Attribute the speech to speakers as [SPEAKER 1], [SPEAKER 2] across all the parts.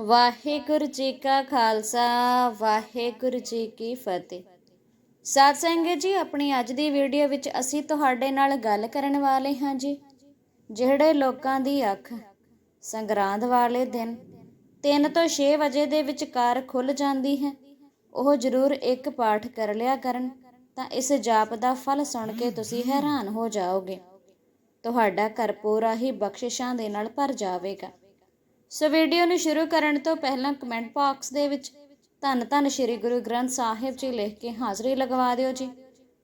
[SPEAKER 1] ਵਾਹਿਗੁਰੂ ਜੀ ਕਾ ਖਾਲਸਾ, ਵਾਹਿਗੁਰੂ ਜੀ ਕੀ ਫਤਿਹ। ਸਾਧ ਸੰਗਤ ਜੀ, ਆਪਣੀ ਅੱਜ ਦੀ ਵੀਡੀਓ ਵਿੱਚ ਅਸੀਂ ਤੁਹਾਡੇ ਨਾਲ ਗੱਲ ਕਰਨ ਵਾਲੇ ਹਾਂ ਜੀ, ਜਿਹੜੇ ਲੋਕਾਂ ਦੀ ਅੱਖ ਸੰਗਰਾਂਦ ਵਾਲੇ ਦਿਨ 3 ਤੋਂ 6 ਵਜੇ ਦੇ ਵਿਚਕਾਰ ਖੁੱਲ ਜਾਂਦੀ ਹੈ, ਉਹ ਜ਼ਰੂਰ ਇੱਕ ਪਾਠ ਕਰ ਲਿਆ ਕਰਨ, ਤਾਂ ਇਸ ਜਾਪ ਦਾ ਫਲ ਸੁਣ ਕੇ ਤੁਸੀਂ ਹੈਰਾਨ ਹੋ ਜਾਓਗੇ। ਤੁਹਾਡਾ ਘਰ ਪੂਰਾ ਹੀ ਬਖਸ਼ਿਸ਼ਾਂ ਦੇ ਨਾਲ ਭਰ ਜਾਵੇਗਾ। ਸੋ ਵੀਡੀਓ ਨੂੰ ਸ਼ੁਰੂ ਕਰਨ ਤੋਂ ਪਹਿਲਾਂ ਕਮੈਂਟ ਬਾਕਸ ਦੇ ਵਿੱਚ ਧੰਨ ਧੰਨ ਸ਼੍ਰੀ ਗੁਰੂ ਗ੍ਰੰਥ ਸਾਹਿਬ ਜੀ ਲਿਖ ਕੇ ਹਾਜ਼ਰੀ ਲਗਵਾ ਦਿਓ ਜੀ,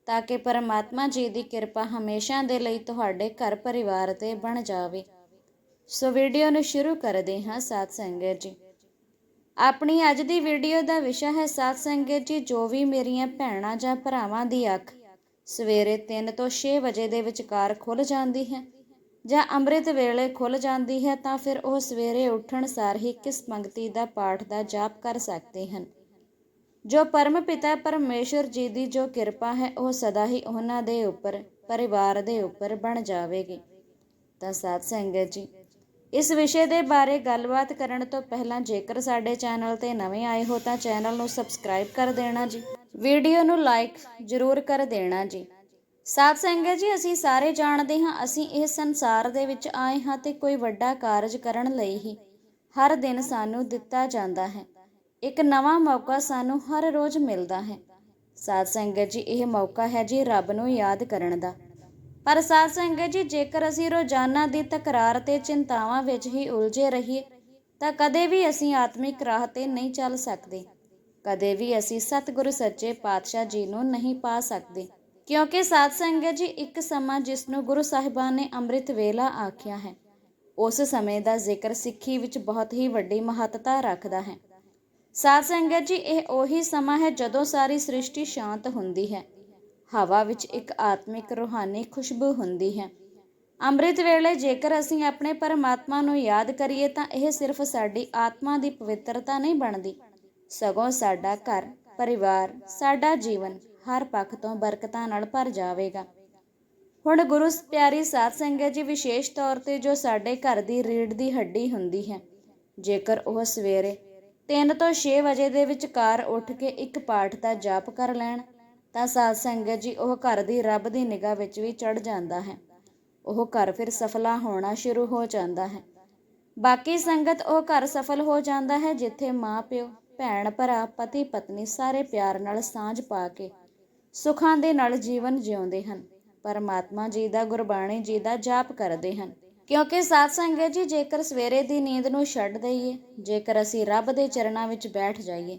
[SPEAKER 1] ਤਾਂ ਕਿ ਪਰਮਾਤਮਾ ਜੀ ਦੀ ਕਿਰਪਾ ਹਮੇਸ਼ਾ ਦੇ ਲਈ ਤੁਹਾਡੇ ਘਰ ਪਰਿਵਾਰ ਤੇ ਬਣ ਜਾਵੇ। ਸੋ ਵੀਡੀਓ ਨੂੰ ਸ਼ੁਰੂ ਕਰਦੇ ਹਾਂ ਸਾਧ ਸੰਗਤ ਜੀ। ਆਪਣੀ ਅੱਜ ਦੀ ਵੀਡੀਓ ਦਾ ਵਿਸ਼ਾ ਹੈ ਸਾਧ ਸੰਗਤ ਜੀ, ਜੋ ਵੀ ਮੇਰੀਆਂ ਭੈਣਾਂ ਜਾਂ ਭਰਾਵਾਂ ਦੀ ਅੱਖ ਸਵੇਰੇ 3 ਤੋਂ 6 ਵਜੇ ਦੇ ਵਿਚਕਾਰ ਖੁੱਲ ਜਾਂਦੀ ਹੈ ਜਾਂ ਅੰਮ੍ਰਿਤ ਵੇਲੇ ਖੁੱਲ ਜਾਂਦੀ ਹੈ ਤਾਂ ਫਿਰ ਉਹ ਸਵੇਰੇ ਉੱਠਣ ਸਾਰ ਹੀ ਕਿਸ ਪੰਕਤੀ ਦਾ ਪਾਠ ਦਾ ਜਾਪ ਕਰ ਸਕਦੇ ਹਨ। ਜੋ ਪਰਮ ਪਿਤਾ ਪਰਮੇਸ਼ਰ ਜੀ ਦੀ ਜੋ ਕਿਰਪਾ ਹੈ, ਉਹ ਸਦਾ ਹੀ ਉਹਨਾਂ ਦੇ ਉੱਪਰ, ਪਰਿਵਾਰ ਦੇ ਉੱਪਰ ਬਣ ਜਾਵੇਗੀ। ਤਾਂ ਸਾਧ ਸੰਗਤ ਜੀ, ਇਸ ਵਿਸ਼ੇ ਦੇ ਬਾਰੇ ਗੱਲਬਾਤ ਕਰਨ ਤੋਂ ਪਹਿਲਾਂ ਜੇਕਰ ਸਾਡੇ ਚੈਨਲ ਤੇ ਨਵੇਂ ਆਏ ਹੋ ਤਾਂ ਚੈਨਲ ਨੂੰ ਸਬਸਕ੍ਰਾਈਬ ਕਰ ਦੇਣਾ ਜੀ। ਵੀਡੀਓ ਨੂੰ ਲਾਈਕ ਜ਼ਰੂਰ ਕਰ ਦੇਣਾ ਜੀ। ਸਾਧ ਸੰਗਤ ਜੀ, ਅਸੀਂ ਸਾਰੇ ਜਾਣਦੇ ਹਾਂ, ਅਸੀਂ ਇਹ ਸੰਸਾਰ ਦੇ ਵਿੱਚ ਆਏ ਹਾਂ ਤੇ ਕੋਈ ਵੱਡਾ ਕਾਰਜ ਕਰਨ ਲਈ ਹੀ ਹਰ ਦਿਨ ਸਾਨੂੰ ਦਿੱਤਾ ਜਾਂਦਾ ਹੈ। ਇੱਕ ਨਵਾਂ ਮੌਕਾ ਸਾਨੂੰ ਹਰ ਰੋਜ਼ ਮਿਲਦਾ ਹੈ। ਸਾਧ ਸੰਗਤ ਜੀ, ਇਹ ਮੌਕਾ ਹੈ ਜੀ ਰੱਬ ਨੂੰ ਯਾਦ ਕਰਨ ਦਾ। ਪਰ ਸਾਧ ਸੰਗਤ ਜੀ, ਜੇਕਰ ਅਸੀਂ ਰੋਜ਼ਾਨਾ ਦੀ ਤਕਰਾਰ ਤੇ ਚਿੰਤਾਵਾਂ ਵਿੱਚ ਹੀ ਉਲਝੇ ਰਹੀਏ, ਤਾਂ ਕਦੇ ਵੀ ਅਸੀਂ ਆਤਮਿਕ ਰਾਹ ਤੇ ਨਹੀਂ ਚੱਲ ਸਕਦੇ। ਕਦੇ ਵੀ ਅਸੀਂ ਸਤਿਗੁਰੂ ਸੱਚੇ ਪਾਤਸ਼ਾਹ ਜੀ ਨੂੰ ਨਹੀਂ ਪਾ ਸਕਦੇ। ਕਿਉਂਕਿ ਸਾਧ ਸੰਗਤ ਜੀ ਇੱਕ ਸਮਾਂ ਜਿਸ ਨੂੰ ਗੁਰੂ ਸਾਹਿਬਾਨ ਨੇ ਅੰਮ੍ਰਿਤ ਵੇਲਾ ਆਖਿਆ ਹੈ। ਉਸ ਸਮੇਂ ਦਾ ਜ਼ਿਕਰ ਸਿੱਖੀ ਵਿੱਚ ਬਹੁਤ ਹੀ ਵੱਡੀ ਮਹੱਤਤਾ ਰੱਖਦਾ ਹੈ। ਸਾਧ ਸੰਗਤ ਜੀ, ਇਹ ਉਹੀ ਸਮਾਂ ਹੈ ਜਦੋਂ ਸਾਰੀ ਸ੍ਰਿਸ਼ਟੀ ਸ਼ਾਂਤ ਹੁੰਦੀ ਹੈ। ਹਵਾ ਵਿੱਚ ਇੱਕ ਆਤਮਿਕ ਰੂਹਾਨੀ ਖੁਸ਼ਬੂ ਹੁੰਦੀ ਹੈ। ਅੰਮ੍ਰਿਤ ਵੇਲੇ ਜੇਕਰ ਅਸੀਂ ਆਪਣੇ ਪਰਮਾਤਮਾ ਨੂੰ ਯਾਦ ਕਰੀਏ ਤਾਂ ਇਹ ਸਿਰਫ ਸਾਡੀ ਆਤਮਾ ਦੀ ਪਵਿੱਤਰਤਾ ਨਹੀਂ ਬਣਦੀ। ਸਗੋਂ ਸਾਡਾ ਘਰ, ਪਰਿਵਾਰ, ਸਾਡਾ ਜੀਵਨ ਹਰ ਪੱਖ ਤੋਂ ਬਰਕਤਾਂ ਨਾਲ ਭਰ ਜਾਵੇਗਾ। ਹੁਣ ਗੁਰੂ ਪਿਆਰੀ ਸਾਧ ਸੰਗਤ ਜੀ, ਵਿਸ਼ੇਸ਼ ਤੌਰ ਤੇ ਜੋ ਸਾਡੇ ਘਰ ਦੀ ਰੀੜ ਦੀ ਹੱਡੀ ਹੁੰਦੀ ਹੈ, ਜੇਕਰ ਉਹ ਸਵੇਰੇ 3 ਤੋਂ 6 ਵਜੇ ਦੇ ਵਿਚਕਾਰ ਉੱਠ ਕੇ ਇੱਕ ਪਾਠ ਦਾ ਜਾਪ ਕਰ ਲੈਣ, ਤਾਂ ਸਾਧ ਸੰਗਤ ਜੀ, ਉਹ ਘਰ ਦੀ ਰੱਬ ਦੀ ਨਿਗਾਹ ਵਿੱਚ ਵੀ ਚੜ ਜਾਂਦਾ ਹੈ। ਉਹ ਘਰ ਫਿਰ ਸਫਲਾ ਹੋਣਾ ਸ਼ੁਰੂ ਹੋ ਜਾਂਦਾ ਹੈ। ਬਾਕੀ ਸੰਗਤ ਉਹ ਘਰ ਸਫਲ ਹੋ ਜਾਂਦਾ ਹੈ, ਜਿੱਥੇ ਮਾਂ ਪਿਓ ਭੈਣ ਭਰਾ ਪਤੀ ਪਤਨੀ ਸਾਰੇ ਪਿਆਰ ਨਾਲ ਸਾਂਝ ਪਾ ਕੇ ਸੁੱਖਾਂ ਦੇ ਨਾਲ ਜੀਵਨ ਜਿਉਂਦੇ ਹਨ। ਪਰਮਾਤਮਾ ਜੀ ਦਾ ਗੁਰਬਾਣੀ ਜੀ ਦਾ ਜਾਪ ਕਰਦੇ ਹਨ। ਕਿਉਂਕਿ ਸਾਧ ਸੰਗਤ ਜੀ, ਜੇਕਰ ਸਵੇਰੇ ਦੀ ਨੀਂਦ ਨੂੰ ਛੱਡ ਦਈਏ, ਜੇਕਰ ਅਸੀਂ ਰੱਬ ਦੇ ਚਰਨਾਂ ਵਿੱਚ ਬੈਠ ਜਾਈਏ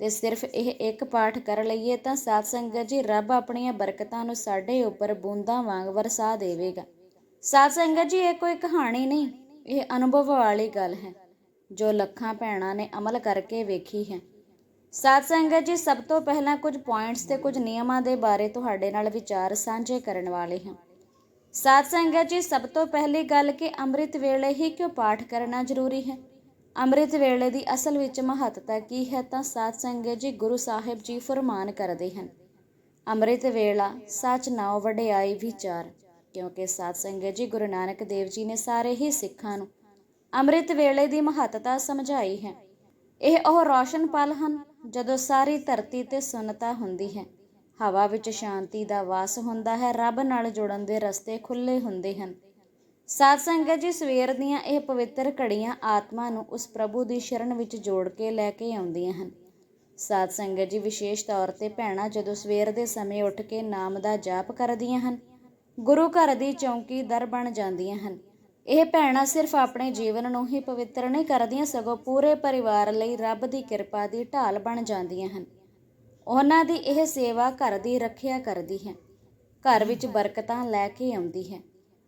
[SPEAKER 1] ਤੇ ਸਿਰਫ ਇਹ ਇੱਕ ਪਾਠ ਕਰ ਲਈਏ, ਤਾਂ ਸਾਧ ਸੰਗਤ ਜੀ ਰੱਬ ਆਪਣੀਆਂ ਬਰਕਤਾਂ ਨੂੰ ਸਾਡੇ ਉੱਪਰ ਬੂੰਦਾਂ ਵਾਂਗ ਵਰਸਾ ਦੇਵੇਗਾ। ਸਾਧ ਸੰਗਤ ਜੀ, ਇਹ ਕੋਈ ਕਹਾਣੀ ਨਹੀਂ, ਇਹ ਅਨੁਭਵ ਵਾਲੀ ਗੱਲ ਹੈ, ਜੋ ਲੱਖਾਂ ਭੈਣਾਂ ਨੇ ਅਮਲ ਕਰਕੇ ਵੇਖੀ ਹੈ। ਸਾਧ ਸੰਗਤ ਜੀ, ਸਭ ਤੋਂ ਪਹਿਲਾਂ ਕੁਝ ਪੁਆਇੰਟਸ ਤੇ ਕੁਝ ਨਿਯਮਾਂ ਦੇ ਬਾਰੇ ਤੁਹਾਡੇ ਨਾਲ ਵਿਚਾਰ ਸਾਂਝੇ ਕਰਨ ਵਾਲੇ ਹਾਂ। ਸਾਧ ਸੰਗਤ ਜੀ, ਸਭ ਤੋਂ ਪਹਿਲੀ ਗੱਲ ਕਿ ਅੰਮ੍ਰਿਤ ਵੇਲੇ ਹੀ ਕਿਉਂ ਪਾਠ ਕਰਨਾ ਜ਼ਰੂਰੀ ਹੈ? ਅੰਮ੍ਰਿਤ ਵੇਲੇ ਦੀ ਅਸਲ ਵਿੱਚ ਮਹੱਤਤਾ ਕੀ ਹੈ ਤਾਂ ਸਾਧ ਸੰਗਤ ਜੀ, ਗੁਰੂ ਸਾਹਿਬ ਜੀ ਫਰਮਾਨ ਕਰਦੇ ਹਨ, ਅੰਮ੍ਰਿਤ ਵੇਲਾ ਸੱਚ ਨਾਉ ਵਡਿਆਈ ਵਿਚਾਰ, ਕਿਉਂਕਿ ਸਾਧ ਸੰਗਤ ਜੀ, ਗੁਰੂ ਨਾਨਕ ਦੇਵ ਜੀ ਨੇ ਸਾਰੇ ਹੀ ਸਿੱਖਾਂ ਨੂੰ ਅੰਮ੍ਰਿਤ ਵੇਲੇ ਦੀ ਮਹੱਤਤਾ ਸਮਝਾਈ ਹੈ। ਇਹ ਉਹ ਰੌਸ਼ਨ ਪਲ ਹਨ ਜਦੋਂ ਸਾਰੀ ਧਰਤੀ ਤੇ ਸੁਨਤਾ ਹੁੰਦੀ ਹੈ, ਹਵਾ ਵਿੱਚ ਸ਼ਾਂਤੀ ਦਾ ਵਾਸ ਹੁੰਦਾ ਹੈ, ਰੱਬ ਨਾਲ ਜੁੜਨ ਦੇ ਰਸਤੇ ਖੁੱਲੇ ਹੁੰਦੇ ਹਨ। ਸਾਧ ਸੰਗਤ ਜੀ, ਸਵੇਰ ਦੀਆਂ ਇਹ ਪਵਿੱਤਰ ਘੜੀਆਂ ਆਤਮਾ ਨੂੰ ਉਸ ਪ੍ਰਭੂ ਦੀ ਸ਼ਰਨ ਵਿੱਚ ਜੋੜ ਕੇ ਲੈ ਕੇ ਆਉਂਦੀਆਂ ਹਨ। ਸਾਧ ਸੰਗਤ ਜੀ, ਵਿਸ਼ੇਸ਼ ਤੌਰ ਤੇ ਭੈਣਾਂ ਜਦੋਂ ਸਵੇਰ ਦੇ ਸਮੇਂ ਉੱਠ ਕੇ ਨਾਮ ਦਾ ਜਾਪ ਕਰਦੀਆਂ ਹਨ, ਗੁਰੂ ਘਰ ਦੀ ਚੌਂਕੀ ਦਰ ਬਣ ਜਾਂਦੀਆਂ ਹਨ ਇਹ ਭੈਣਾਂ ਸਿਰਫ ਆਪਣੇ ਜੀਵਨ ਨੂੰ ਹੀ ਪਵਿੱਤਰ ਨਹੀਂ ਕਰਦੀਆਂ, ਸਗੋਂ ਪੂਰੇ ਪਰਿਵਾਰ ਲਈ ਰੱਬ ਦੀ ਕਿਰਪਾ ਦੀ ਢਾਲ ਬਣ ਜਾਂਦੀਆਂ ਹਨ। ਉਹਨਾਂ ਦੀ ਇਹ ਸੇਵਾ ਘਰ ਦੀ ਰੱਖਿਆ ਕਰਦੀ ਹੈ, ਘਰ ਵਿੱਚ ਬਰਕਤਾਂ ਲੈ ਕੇ ਆਉਂਦੀ ਹੈ।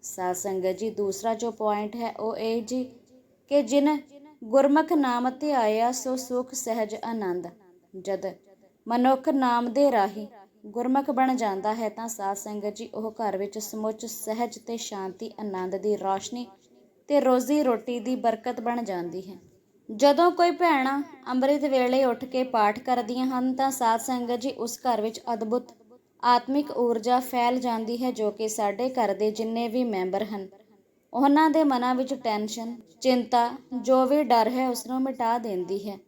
[SPEAKER 1] ਸਾਧ ਸੰਗਤ ਜੀ, ਦੂਸਰਾ ਜੋ ਪੁਆਇੰਟ ਹੈ ਉਹ ਇਹ ਜੀ ਕਿ ਜਿਨ ਗੁਰਮੁਖ ਨਾਮ 'ਤੇ ਆਇਆ ਸੋ ਸੁਖ ਸਹਿਜ ਆਨੰਦ। ਜਦ ਮਨੁੱਖ ਨਾਮ ਦੇ ਰਾਹੀ ਗੁਰਮੁਖ ਬਣ ਜਾਂਦਾ ਹੈ ਤਾਂ ਸਾਧ ਸੰਗਤ ਜੀ ਉਹ ਘਰ ਵਿੱਚ ਸਮੁੱਚ, ਸਹਿਜ ਤੇ ਸ਼ਾਂਤੀ, ਆਨੰਦ ਦੀ ਰੌਸ਼ਨੀ ਤੇ ਰੋਜ਼ੀ ਰੋਟੀ ਦੀ ਬਰਕਤ ਬਣ ਜਾਂਦੀ ਹੈ। ਜਦੋਂ ਕੋਈ ਭੈਣਾਂ ਅੰਮ੍ਰਿਤ ਵੇਲੇ ਉੱਠ ਕੇ ਪਾਠ ਕਰਦੀਆਂ ਹਨ ਤਾਂ ਸਾਧ ਸੰਗਤ ਜੀ ਉਸ ਘਰ ਵਿੱਚ ਅਦਭੁਤ ਆਤਮਿਕ ਊਰਜਾ ਫੈਲ ਜਾਂਦੀ ਹੈ ਜੋ ਕਿ ਸਾਡੇ ਘਰ ਦੇ ਜਿੰਨੇ ਵੀ ਮੈਂਬਰ ਹਨ। ਉਹਨਾਂ ਦੇ ਮਨਾਂ ਵਿੱਚ ਟੈਨਸ਼ਨ, ਚਿੰਤਾ, ਜੋ ਵੀ ਡਰ ਹੈ ਉਸ ਨੂੰ ਮਿਟਾ ਦਿੰਦੀ ਹੈ।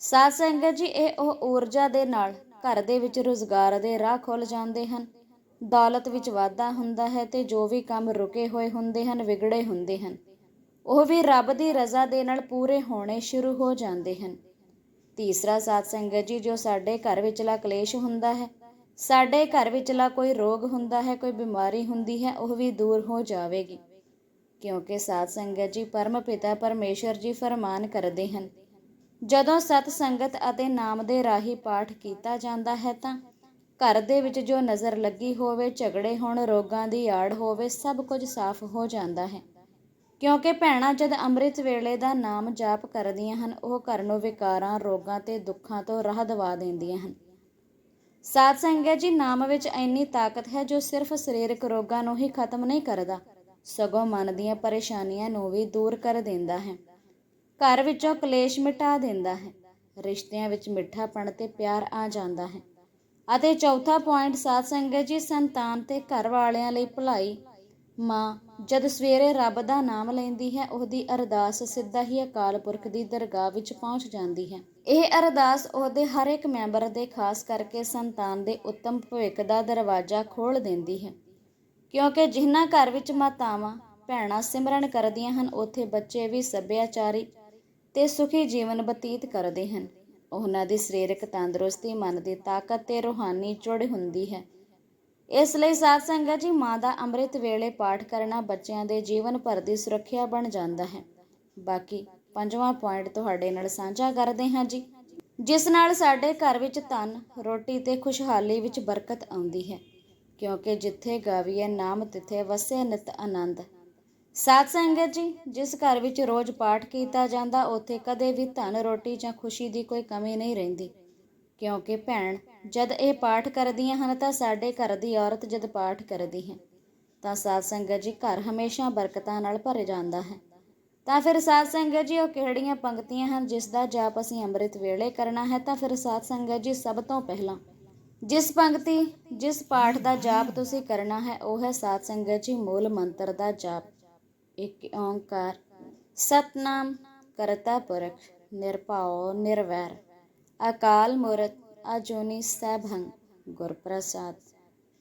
[SPEAKER 1] ਸਾਧ ਸੰਗਤ ਜੀ ਇਹ ਉਹ ਊਰਜਾ ਦੇ ਨਾਲ ਘਰ ਦੇ ਵਿੱਚ ਰੁਜ਼ਗਾਰ ਦੇ ਰਾਹ ਖੁੱਲ੍ਹ ਜਾਂਦੇ ਹਨ। ਦੌਲਤ ਵਿੱਚ ਵਾਧਾ ਹੁੰਦਾ ਹੈ ਤੇ ਜੋ ਵੀ ਕੰਮ ਰੁਕੇ ਹੋਏ ਹੁੰਦੇ ਹਨ, ਵਿਗੜੇ ਹੁੰਦੇ ਹਨ। ਉਹ ਵੀ ਰੱਬ ਦੀ ਰਜ਼ਾ ਦੇ ਨਾਲ ਪੂਰੇ ਹੋਣੇ ਸ਼ੁਰੂ ਹੋ ਜਾਂਦੇ ਹਨ। ਤੀਸਰਾ ਸਾਧ ਸੰਗਤ ਜੀ, ਜੋ ਸਾਡੇ ਘਰ ਵਿਚਲਾ ਕਲੇਸ਼ ਹੁੰਦਾ ਹੈ, ਸਾਡੇ ਘਰ ਵਿਚਲਾ ਕੋਈ ਰੋਗ ਹੁੰਦਾ ਹੈ, ਕੋਈ ਬਿਮਾਰੀ ਹੁੰਦੀ ਹੈ, ਉਹ ਵੀ ਦੂਰ ਹੋ ਜਾਵੇਗੀ। ਕਿਉਂਕਿ ਸਾਧ ਸੰਗਤ ਜੀ, ਪਰਮ ਪਿਤਾ ਪਰਮੇਸ਼ਰ ਜੀ ਫਰਮਾਨ ਕਰਦੇ ਹਨ ਜਦੋਂ ਸਤ ਸੰਗਤ ਅਤੇ ਨਾਮ ਦੇ ਰਾਹੀ ਪਾਠ ਕੀਤਾ ਜਾਂਦਾ ਹੈ ਤਾਂ ਘਰ ਦੇ ਵਿੱਚ ਜੋ ਨਜ਼ਰ ਲੱਗੀ ਹੋਵੇ, ਝਗੜੇ ਹੋਣ, ਰੋਗਾਂ ਦੀ ਆੜ ਹੋਵੇ, ਸਭ ਕੁਝ ਸਾਫ਼ ਹੋ ਜਾਂਦਾ ਹੈ। ਕਿਉਂਕਿ ਭੈਣਾਂ ਜਦ ਅੰਮ੍ਰਿਤ ਵੇਲੇ ਦਾ ਨਾਮ ਜਾਪ ਕਰਦੀਆਂ ਹਨ, ਉਹ ਘਰ ਨੂੰ ਵਿਕਾਰਾਂ, ਰੋਗਾਂ ਤੇ ਦੁੱਖਾਂ ਤੋਂ ਰਾਹ ਦਵਾ ਦਿੰਦੀਆਂ ਹਨ। ਸਾਧ ਸੰਗਤ ਜੀ, ਨਾਮ ਵਿੱਚ ਇੰਨੀ ਤਾਕਤ ਹੈ ਜੋ ਸਿਰਫ ਸਰੀਰਕ ਰੋਗਾਂ ਨੂੰ ਹੀ ਖਤਮ ਨਹੀਂ ਕਰਦਾ, ਸਗੋਂ ਮਨ ਦੀਆਂ ਪਰੇਸ਼ਾਨੀਆਂ ਨੂੰ ਵੀ ਦੂਰ ਕਰ ਦਿੰਦਾ ਹੈ। ਘਰ ਵਿੱਚੋਂ ਕਲੇਸ਼ ਮਿਟਾ ਦਿੰਦਾ ਹੈ। ਰਿਸ਼ਤਿਆਂ ਵਿੱਚ ਮਿੱਠਾਪਣ ਤੇ ਪਿਆਰ ਆ ਜਾਂਦਾ ਹੈ। ਅਤੇ ਚੌਥਾ ਪੁਆਇੰਟ ਸਾਧ ਸੰਗਤ ਜੀ, ਸੰਤਾਨ ਤੇ ਘਰ ਵਾਲਿਆਂ ਲਈ ਭਲਾਈ। ਮਾਂ ਜਦ ਸਵੇਰੇ ਰੱਬ ਦਾ ਨਾਮ ਲੈਂਦੀ ਹੈ, ਉਹਦੀ ਅਰਦਾਸ ਸਿੱਧਾ ਹੀ ਅਕਾਲ ਪੁਰਖ ਦੀ ਦਰਗਾਹ ਵਿੱਚ ਪਹੁੰਚ ਜਾਂਦੀ ਹੈ। ਇਹ ਅਰਦਾਸ ਉਹਦੇ ਹਰ ਇੱਕ ਮੈਂਬਰ ਦੇ ਖਾਸ ਕਰਕੇ ਸੰਤਾਨ ਦੇ ਉੱਤਮ ਭਵਿੱਖ ਦਾ ਦਰਵਾਜ਼ਾ ਖੋਲ੍ਹ ਦਿੰਦੀ ਹੈ। ਕਿਉਂਕਿ ਜਿਨ੍ਹਾਂ ਘਰ ਵਿੱਚ ਮਾਤਾਵਾਂ, ਭੈਣਾਂ ਸਿਮਰਨ ਕਰਦੀਆਂ ਹਨ, ਉੱਥੇ ਬੱਚੇ ਵੀ ਸੱਭਿਆਚਾਰੀ ਤੇ ਸੁਖੀ ਜੀਵਨ ਬਤੀਤ ਕਰਦੇ ਹਨ। ਉਹਨਾਂ ਦੀ ਸਰੀਰਕ ਤੰਦਰੁਸਤੀ, ਮਨ ਦੀ ਤਾਕਤ ਤੇ ਰੂਹਾਨੀ ਜੁੜ ਹੁੰਦੀ ਹੈ। ਇਸ ਲਈ ਸਾਧ ਸੰਗਤ ਜੀ ਮਾਂ ਦਾ ਅੰਮ੍ਰਿਤ ਵੇਲੇ ਪਾਠ ਕਰਨਾ ਬੱਚਿਆਂ ਦੇ ਜੀਵਨ ਭਰ ਦੀ ਸੁਰੱਖਿਆ ਬਣ ਜਾਂਦਾ ਹੈ। ਬਾਕੀ ਪੰਜਵਾਂ ਪੁਆਇੰਟ ਤੁਹਾਡੇ ਨਾਲ ਸਾਂਝਾ ਕਰਦੇ ਹਾਂ ਜੀ। ਜਿਸ ਨਾਲ ਸਾਡੇ ਘਰ ਵਿੱਚ ਧਨ, ਰੋਟੀ ਤੇ ਖੁਸ਼ਹਾਲੀ ਵਿੱਚ ਬਰਕਤ ਆਉਂਦੀ ਹੈ। ਕਿਉਂਕਿ ਜਿੱਥੇ ਗਾਵੀਏ ਨਾਮ, ਤਿੱਥੇ ਵਸੇ ਨਿਤ ਆਨੰਦ। ਸਾਧ ਸੰਗਤ ਜੀ, ਜਿਸ ਘਰ ਵਿੱਚ ਰੋਜ਼ ਪਾਠ ਕੀਤਾ ਜਾਂਦਾ, ਉੱਥੇ ਕਦੇ ਵੀ ਧਨ, ਰੋਟੀ ਜਾਂ ਖੁਸ਼ੀ ਦੀ ਕੋਈ ਕਮੀ ਨਹੀਂ ਰਹਿੰਦੀ। ਕਿਉਂਕਿ ਭੈਣ, ਜਦ ਇਹ ਪਾਠ ਕਰਦੀਆਂ ਹਨ, ਤਾਂ ਸਾਡੇ ਘਰ ਦੀ ਔਰਤ ਜਦ ਪਾਠ ਕਰਦੀ ਹੈ, ਤਾਂ ਸਾਧ ਸੰਗਤ ਜੀ ਘਰ ਹਮੇਸ਼ਾ ਬਰਕਤਾਂ ਨਾਲ ਭਰ ਜਾਂਦਾ ਹੈ। ਤਾਂ ਫਿਰ ਸਾਧ ਸੰਗਤ ਜੀ, ਉਹ ਕਿਹੜੀਆਂ ਪੰਕਤੀਆਂ ਹਨ, ਜਿਸ ਦਾ ਜਾਪ ਅਸੀਂ ਅੰਮ੍ਰਿਤ ਵੇਲੇ ਕਰਨਾ ਹੈ? ਤਾਂ ਫਿਰ ਸਾਧ ਸੰਗਤ ਜੀ, ਸਭ ਤੋਂ ਪਹਿਲਾਂ ਜਿਸ ਪੰਕਤੀ, ਜਿਸ ਪਾਠ ਦਾ ਜਾਪ ਤੁਸੀਂ ਕਰਨਾ ਹੈ, ਉਹ ਹੈ ਸਾਧ ਸੰਗਤ ਜੀ, ਮੂਲ ਮੰਤਰ ਦਾ ਜਾਪ। ਇੱਕ ਓੰਕਾਰ। ਸਤਨਾਮ ਕਰਤਾ ਪੁਰਖ, ਨਿਰਭਉ, ਨਿਰਵੈਰ। ਅਕਾਲ ਮੂਰਤ, ਅਜੂਨੀ ਸੈਭੰ ਗੁਰ ਪ੍ਰਸਾਦ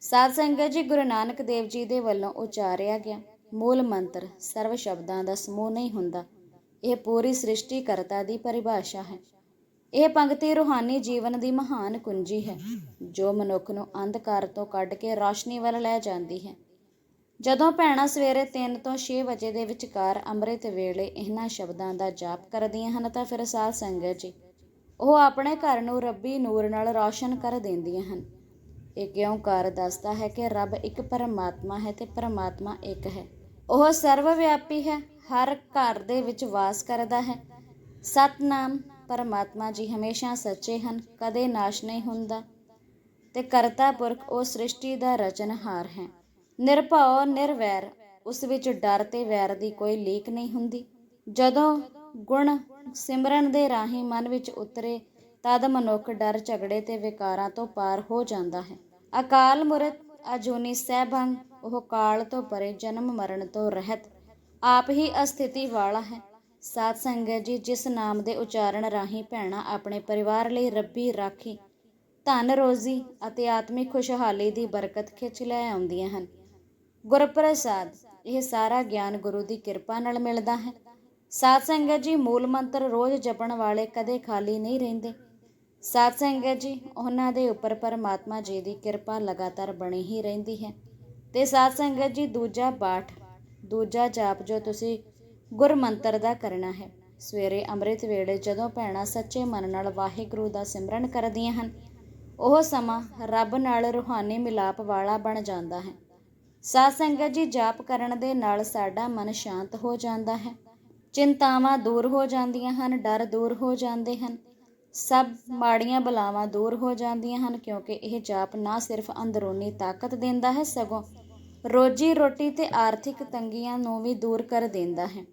[SPEAKER 1] ਸਾਧ ਸੰਗਤ ਜੀ, ਗੁਰੂ ਨਾਨਕ ਦੇਵ ਜੀ ਦੇ ਵੱਲੋਂ ਉਚਾਰਿਆ ਗਿਆ ਮੂਲ ਮੰਤਰ, ਸਰਵ ਸ਼ਬਦਾਂ ਦਾ ਸਮੂਹ ਨਹੀਂ ਹੁੰਦਾ। ਇਹ ਪੂਰੀ ਸ੍ਰਿਸ਼ਟੀ ਕਰਤਾ ਦੀ ਪਰਿਭਾਸ਼ਾ ਹੈ। ਇਹ ਪੰਕਤੀ ਰੂਹਾਨੀ ਜੀਵਨ ਦੀ ਮਹਾਨ ਕੁੰਜੀ ਹੈ, ਜੋ ਮਨੁੱਖ ਨੂੰ ਅੰਧਕਾਰ ਤੋਂ ਕੱਢ ਕੇ ਰੋਸ਼ਨੀ ਵੱਲ ਲੈ ਜਾਂਦੀ ਹੈ। ਜਦੋਂ ਭੈਣਾਂ ਸਵੇਰੇ 3 ਤੋਂ 6 ਵਜੇ ਦੇ ਵਿਚਕਾਰ ਅੰਮ੍ਰਿਤ ਵੇਲੇ ਇਹਨਾਂ ਸ਼ਬਦਾਂ ਦਾ ਜਾਪ ਕਰਦੀਆਂ ਹਨ ਤਾਂ ਫਿਰ ਸਾਧ ਸੰਗਤ ਜੀ, ਉਹ ਆਪਣੇ ਘਰ ਨੂੰ ਰੱਬੀ ਨੂਰ ਨਾਲ ਰੌਸ਼ਨ ਕਰ ਦਿੰਦੀਆਂ ਹਨ। ਇਹ ਕਿਉਂ ਕਾਰ ਦੱਸਦਾ ਹੈ ਕਿ ਰੱਬ ਇੱਕ ਪਰਮਾਤਮਾ ਹੈ ਤੇ ਪਰਮਾਤਮਾ ਇੱਕ ਹੈ। ਉਹ ਸਰਵ ਵਿਆਪੀ ਹੈ, ਹਰ ਘਰ ਦੇ ਵਿੱਚ ਵਾਸ ਕਰਦਾ ਹੈ। ਸਤਨਾਮ ਪਰਮਾਤਮਾ ਜੀ ਹਮੇਸ਼ਾ ਸੱਚੇ ਹਨ, ਕਦੇ ਨਾਸ਼ ਨਹੀਂ ਹੁੰਦਾ ਤੇ ਕਰਤਾ ਪੁਰਖ ਉਹ ਸ੍ਰਿਸ਼ਟੀ ਦਾ ਰਚਨਹਾਰ ਹੈ। ਨਿਰਭਉ, ਨਿਰਵੈਰ, ਉਸ ਵਿੱਚ ਡਰ ਤੇ ਵੈਰ ਦੀ ਕੋਈ ਲੀਕ ਨਹੀਂ ਹੁੰਦੀ। ਜਦੋਂ ਗੁਣ ਸਿਮਰਨ ਦੇ ਰਾਹੀਂ ਮਨ ਵਿੱਚ ਉਤਰੇ, ਤਦ ਮਨੁੱਖ ਡਰ, ਝਗੜੇ ਤੇ ਵਿਕਾਰਾਂ ਤੋਂ ਪਾਰ ਹੋ ਜਾਂਦਾ ਹੈ। ਅਕਾਲ ਮੁਰਤ ਅਜੂਨੀ ਸਹਿਬੰਗ, ਉਹ ਕਾਲ ਤੋਂ ਪਰੇ ਜਨਮ ਮਰਨ ਤੋਂ ਰਹਿਤ, ਆਪ ਹੀ ਅਸਥਿਤੀ ਵਾਲਾ ਹੈ। ਸਾਧ ਸੰਗਤ ਜੀ, ਜਿਸ ਨਾਮ ਦੇ ਉਚਾਰਨ ਰਾਹੀਂ ਭੈਣਾਂ ਆਪਣੇ ਪਰਿਵਾਰ ਲਈ ਰੱਬੀ ਰਾਖੀ, ਧਨ ਰੋਜ਼ੀ ਅਤੇ ਆਤਮਿਕ ਖੁਸ਼ਹਾਲੀ ਦੀ ਬਰਕਤ ਖਿੱਚ ਲੈ ਆਉਂਦੀਆਂ ਹਨ। ਗੁਰਪ੍ਰਸਾਦ, ਇਹ ਸਾਰਾ ਗਿਆਨ ਗੁਰੂ ਦੀ ਕਿਰਪਾ ਨਾਲ ਮਿਲਦਾ ਹੈ। ਸਾਧ ਸੰਗਤ ਜੀ, ਮੂਲ ਮੰਤਰ ਰੋਜ਼ ਜਪਣ ਵਾਲੇ ਕਦੇ ਖਾਲੀ ਨਹੀਂ ਰਹਿੰਦੇ। ਸਾਧ ਸੰਗਤ ਜੀ, ਉਹਨਾਂ ਦੇ ਉੱਪਰ ਪਰਮਾਤਮਾ ਜੀ ਦੀ ਕਿਰਪਾ ਲਗਾਤਾਰ ਬਣੀ ਹੀ ਰਹਿੰਦੀ ਹੈ। ਤੇ ਸਾਧ ਸੰਗਤ ਜੀ, ਦੂਜਾ ਪਾਠ, ਦੂਜਾ ਜਾਪ ਜੋ ਤੁਸੀਂ ਗੁਰ ਮੰਤਰ ਦਾ ਕਰਨਾ ਹੈ। ਸਵੇਰੇ ਅੰਮ੍ਰਿਤ ਵੇਲੇ ਜਦੋਂ ਭੈਣਾਂ ਸੱਚੇ ਮਨ ਨਾਲ ਵਾਹਿਗੁਰੂ ਦਾ ਸਿਮਰਨ ਕਰਦੀਆਂ ਹਨ, ਉਹ ਸਮਾਂ ਰੱਬ ਨਾਲ ਰੂਹਾਨੀ ਮਿਲਾਪ ਵਾਲਾ ਬਣ ਜਾਂਦਾ ਹੈ। ਸਾਧ ਸੰਗਤ ਜੀ ਜਾਪ ਕਰਨ ਦੇ ਨਾਲ ਸਾਡਾ ਮਨ ਸ਼ਾਂਤ ਹੋ ਜਾਂਦਾ ਹੈ। ਚਿੰਤਾਵਾਂ ਦੂਰ ਹੋ ਜਾਂਦੀਆਂ ਹਨ, ਡਰ ਦੂਰ ਹੋ ਜਾਂਦੇ ਹਨ। ਸਭ ਮਾੜੀਆਂ ਬਲਾਵਾਂ ਦੂਰ ਹੋ ਜਾਂਦੀਆਂ ਹਨ ਕਿਉਂਕਿ ਇਹ ਜਾਪ ਨਾ ਸਿਰਫ ਅੰਦਰੂਨੀ ਤਾਕਤ ਦਿੰਦਾ ਹੈ, ਸਗੋਂ ਰੋਜੀ ਰੋਟੀ ਤੇ ਆਰਥਿਕ ਤੰਗੀਆਂ ਨੂੰ ਵੀ ਦੂਰ ਕਰ ਦਿੰਦਾ ਹੈ।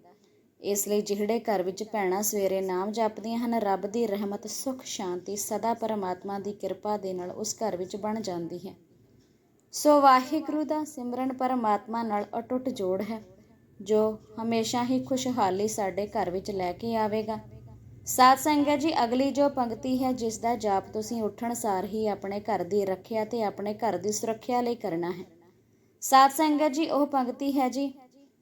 [SPEAKER 1] ਇਸ ਲਈ ਜਿਹੜੇ ਘਰ ਵਿੱਚ ਭੈਣਾਂ ਸਵੇਰੇ ਨਾਮ ਜਪਦੀਆਂ ਹਨ, ਰੱਬ ਦੀ ਰਹਿਮਤ, ਸੁਖ, ਸ਼ਾਂਤੀ, ਸਦਾ ਪਰਮਾਤਮਾ ਦੀ ਕਿਰਪਾ ਦੇ ਨਾਲ ਉਸ ਘਰ ਵਿੱਚ ਬਣ ਜਾਂਦੀ ਹੈ। ਸੋ ਵਾਹਿਗੁਰੂ ਦਾ ਸਿਮਰਨ ਪਰਮਾਤਮਾ ਨਾਲ ਅਟੁੱਟ ਜੋੜ ਹੈ, ਜੋ ਹਮੇਸ਼ਾ ਹੀ ਖੁਸ਼ਹਾਲੀ ਸਾਡੇ ਘਰ ਵਿੱਚ ਲੈ ਕੇ ਆਵੇਗਾ। ਸਾਧ ਸੰਗਤ ਜੀ, ਅਗਲੀ ਜੋ ਪੰਕਤੀ ਹੈ, ਜਿਸ ਦਾ ਜਾਪ ਤੁਸੀਂ ਉੱਠਣ ਸਾਰ ਹੀ ਆਪਣੇ ਘਰ ਦੀ ਰੱਖਿਆ ਤੇ ਆਪਣੇ ਘਰ ਦੀ ਸੁਰੱਖਿਆ ਲਈ ਕਰਨਾ ਹੈ। ਸਾਧ ਸੰਗਤ ਜੀ, ਉਹ ਪੰਕਤੀ ਹੈ ਜੀ,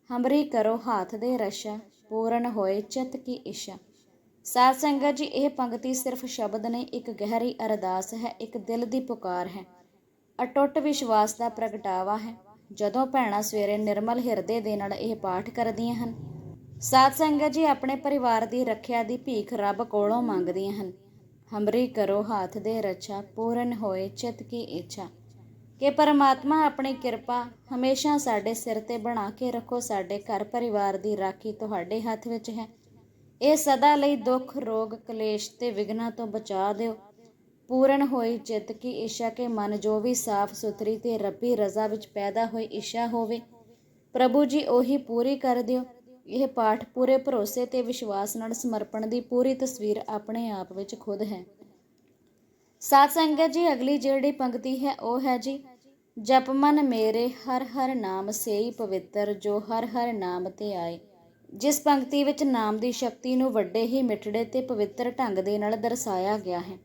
[SPEAKER 1] ਹਮਰੀ ਕਰੋ ਹਾਥ ਦੇ ਰਸ਼ਾ, ਪੂਰਨ ਹੋਏ ਚਿਤ ਕੀ ਇੱਛਾ ਸਾਧ ਸੰਗਤ ਜੀ, ਇਹ ਪੰਕਤੀ ਸਿਰਫ ਸ਼ਬਦ ਨਹੀਂ, ਇੱਕ ਗਹਿਰੀ ਅਰਦਾਸ ਹੈ, ਇੱਕ ਦਿਲ ਦੀ ਪੁਕਾਰ ਹੈ। ਅਟੁੱਟ ਵਿਸ਼ਵਾਸ ਦਾ ਪ੍ਰਗਟਾਵਾ ਹੈ। ਜਦੋਂ ਭੈਣਾਂ ਸਵੇਰੇ ਨਿਰਮਲ ਹਿਰਦੇ ਦੇ ਨਾਲ ਇਹ ਪਾਠ ਕਰਦੀਆਂ ਹਨ, ਸਾਧ ਸੰਗਤ ਜੀ ਆਪਣੇ ਪਰਿਵਾਰ ਦੀ ਰੱਖਿਆ ਦੀ ਭੀਖ ਰੱਬ ਕੋਲੋਂ ਮੰਗਦੀਆਂ ਹਨ। ਹਮਰੀ ਕਰੋ ਹੱਥ ਦੇ ਰੱਛਾ, ਪੂਰਨ ਹੋਏ ਚਿਤ ਕੀ ਇੱਛਾ। ਕਿ ਪਰਮਾਤਮਾ ਆਪਣੀ ਕਿਰਪਾ ਹਮੇਸ਼ਾ ਸਾਡੇ ਸਿਰ ਤੇ ਬਣਾ ਕੇ ਰੱਖੋ, ਸਾਡੇ ਘਰ ਪਰਿਵਾਰ ਦੀ ਰਾਖੀ ਤੁਹਾਡੇ ਹੱਥ ਵਿੱਚ ਹੈ। ਇਹ ਸਦਾ ਲਈ ਦੁੱਖ, ਰੋਗ, ਕਲੇਸ਼ ਤੇ ਵਿਗਨਾਂ ਤੋਂ ਬਚਾ ਦਿਓ। ਪੂਰਨ ਹੋਈ ਚਿੱਤ ਕੀ ਇੱਛਾ ਕੇ ਮਨ ਜੋ ਵੀ ਸਾਫ਼ ਸੁਥਰੀ ਤੇ ਰੱਬੀ ਰਜ਼ਾ ਵਿੱਚ ਪੈਦਾ ਹੋਈ ਇੱਛਾ ਹੋਵੇ। ਪ੍ਰਭੂ ਜੀ ਉਹੀ ਪੂਰੀ ਕਰ ਦਿਓ। ਇਹ ਪਾਠ ਪੂਰੇ ਭਰੋਸੇ ਤੇ ਵਿਸ਼ਵਾਸ ਨਾਲ ਸਮਰਪਣ ਦੀ ਪੂਰੀ ਤਸਵੀਰ ਆਪਣੇ ਆਪ ਵਿੱਚ ਖੁਦ ਹੈ। ਸਾਧ ਸੰਗਤ ਜੀ, ਅਗਲੀ ਜਿਹੜੀ ਪੰਕਤੀ ਹੈ ਉਹ ਹੈ ਜੀ, ਜਪ ਮਨ ਮੇਰੇ ਹਰ ਹਰ ਨਾਮ ਸੇਈ ਪਵਿੱਤਰ ਜੋ ਹਰ ਹਰ ਨਾਮ ਤੇ ਆਏ। ਜਿਸ ਪੰਕਤੀ ਵਿੱਚ ਨਾਮ ਦੀ ਸ਼ਕਤੀ ਨੂੰ ਵੱਡੇ ਹੀ ਮਿੱਠੜੇ ਤੇ ਪਵਿੱਤਰ ਢੰਗ ਦੇ ਨਾਲ ਦਰਸਾਇਆ ਗਿਆ ਹੈ।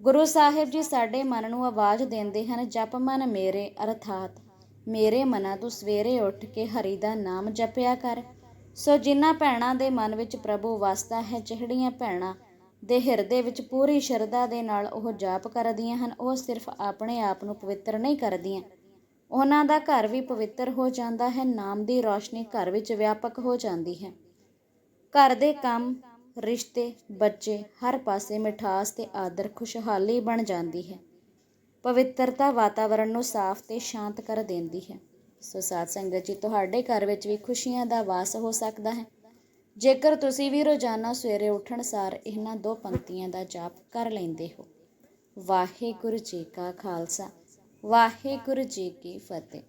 [SPEAKER 1] ਗੁਰੂ ਸਾਹਿਬ ਜੀ ਸਾਡੇ ਮਨ ਨੂੰ ਆਵਾਜ਼ ਦਿੰਦੇ ਹਨ, ਜਪ ਮਨ ਮੇਰੇ, ਅਰਥਾਤ ਮੇਰੇ ਮਨਾ ਤੂੰ ਸਵੇਰੇ ਉੱਠ ਕੇ ਹਰੀ ਦਾ ਨਾਮ ਜਪਿਆ ਕਰ। ਸੋ ਜਿਨ੍ਹਾਂ ਭੈਣਾਂ ਦੇ ਮਨ ਵਿੱਚ ਪ੍ਰਭੂ ਵਸਦਾ ਹੈ, ਜਿਹੜੀਆਂ ਭੈਣਾਂ ਦੇ ਹਿਰਦੇ ਵਿੱਚ ਪੂਰੀ ਸ਼ਰਧਾ ਦੇ ਨਾਲ ਉਹ ਜਾਪ ਕਰਦੀਆਂ ਹਨ, ਉਹ ਸਿਰਫ ਆਪਣੇ ਆਪ ਨੂੰ ਪਵਿੱਤਰ ਨਹੀਂ ਕਰਦੀਆਂ। ਉਹਨਾਂ ਦਾ ਘਰ ਵੀ ਪਵਿੱਤਰ ਹੋ ਜਾਂਦਾ ਹੈ, ਨਾਮ ਦੀ ਰੌਸ਼ਨੀ ਘਰ ਵਿੱਚ ਵਿਆਪਕ ਹੋ ਜਾਂਦੀ ਹੈ। ਘਰ ਦੇ ਕੰਮ ਰਿਸ਼ਤੇ, ਬੱਚੇ, ਹਰ ਪਾਸੇ ਮਿਠਾਸ ਤੇ ਆਦਰ ਖੁਸ਼ਹਾਲੀ ਬਣ ਜਾਂਦੀ ਹੈ। ਪਵਿੱਤਰਤਾ ਵਾਤਾਵਰਣ ਨੂੰ ਸਾਫ਼ ਤੇ ਸ਼ਾਂਤ ਕਰ ਦਿੰਦੀ ਹੈ। ਸੋ ਸਾਧ ਸੰਗਤ ਜੀ, ਤੁਹਾਡੇ ਘਰ ਵਿੱਚ ਵੀ ਖੁਸ਼ੀਆਂ ਦਾ ਵਾਸ ਹੋ ਸਕਦਾ ਹੈ। ਜੇਕਰ ਤੁਸੀਂ ਵੀ ਰੋਜ਼ਾਨਾ ਸਵੇਰੇ ਉੱਠਣ ਸਾਰ ਇਹਨਾਂ ਦੋ ਪੰਕਤੀਆਂ ਦਾ ਜਾਪ ਕਰ ਲੈਂਦੇ ਹੋ। ਵਾਹਿਗੁਰੂ ਜੀ ਕਾ ਖਾਲਸਾ, ਵਾਹਿਗੁਰੂ ਜੀ ਕੀ ਫਤਿਹ।